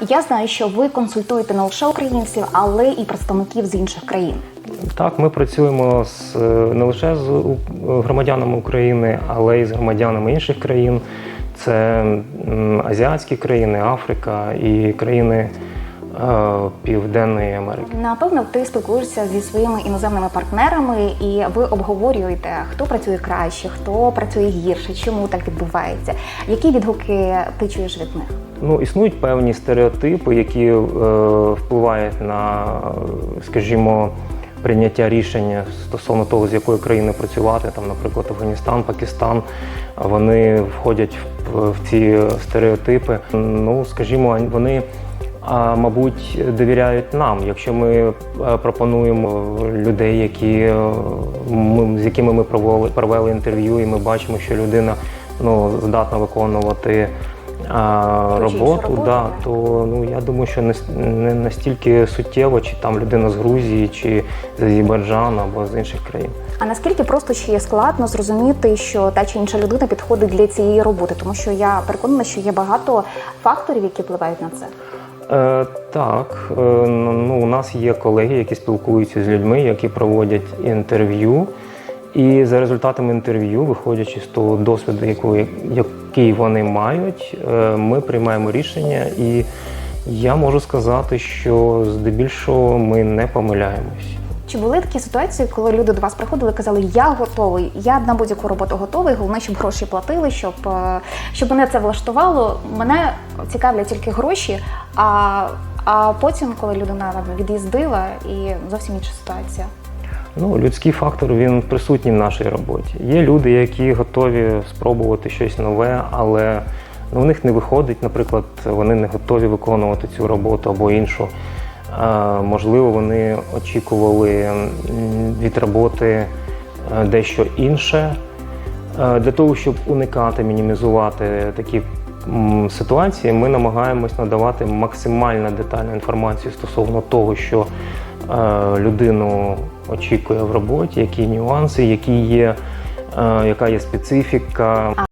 Я знаю, що ви консультуєте не лише українців, але і представників з інших країн. Так, ми працюємо з, е, не лише з громадянами України, але й з громадянами інших країн. Це азіатські країни, Африка і країни Південної Америки. Напевно, ти спілкуєшся зі своїми іноземними партнерами, і ви обговорюєте, хто працює краще, хто працює гірше, чому так відбувається. Які відгуки ти чуєш від них? Ну, існують певні стереотипи, які е, впливають на, е, скажімо, прийняття рішення стосовно того, з якої країни працювати, там, наприклад, Афганістан, Пакистан. Вони входять в, в ці стереотипи. Ну, скажімо, вони. А мабуть, довіряють нам, якщо ми е, пропонуємо людей, які е, ми, з якими ми провели, провели інтерв'ю, і ми бачимо, що людина ну, здатна виконувати а, іншу роботу, роботу, да, то ну я думаю, що не, не настільки суттєво, чи там людина з Грузії, чи з Азербайджану або з інших країн. А наскільки просто ще є складно зрозуміти, що та чи інша людина підходить для цієї роботи, тому що я переконана, що є багато факторів, які впливають на це. Е, так, е, ну, у нас є колеги, які спілкуються з людьми, які проводять інтерв'ю. І за результатами інтерв'ю, виходячи з того досвіду, який, який вони мають, е, ми приймаємо рішення. І я можу сказати, що здебільшого ми не помиляємось. Чи були такі ситуації, коли люди до вас приходили і казали, я готовий, я на будь-яку роботу готовий, головне, щоб гроші платили, щоб, е, щоб мене це влаштувало. Мене цікавлять тільки гроші. А, а потім, коли людина від'їздила, і зовсім інша ситуація. Ну, людський фактор він присутній в нашій роботі. Є люди, які готові спробувати щось нове, але ну, в них не виходить, наприклад, вони не готові виконувати цю роботу або іншу. Можливо, вони очікували від роботи е, дещо інше. Е, Для того, щоб уникати, мінімізувати такі ситуації, ми намагаємось надавати максимально детальну інформацію стосовно того, що е, людину очікує в роботі, які нюанси, які є, яка є специфіка. А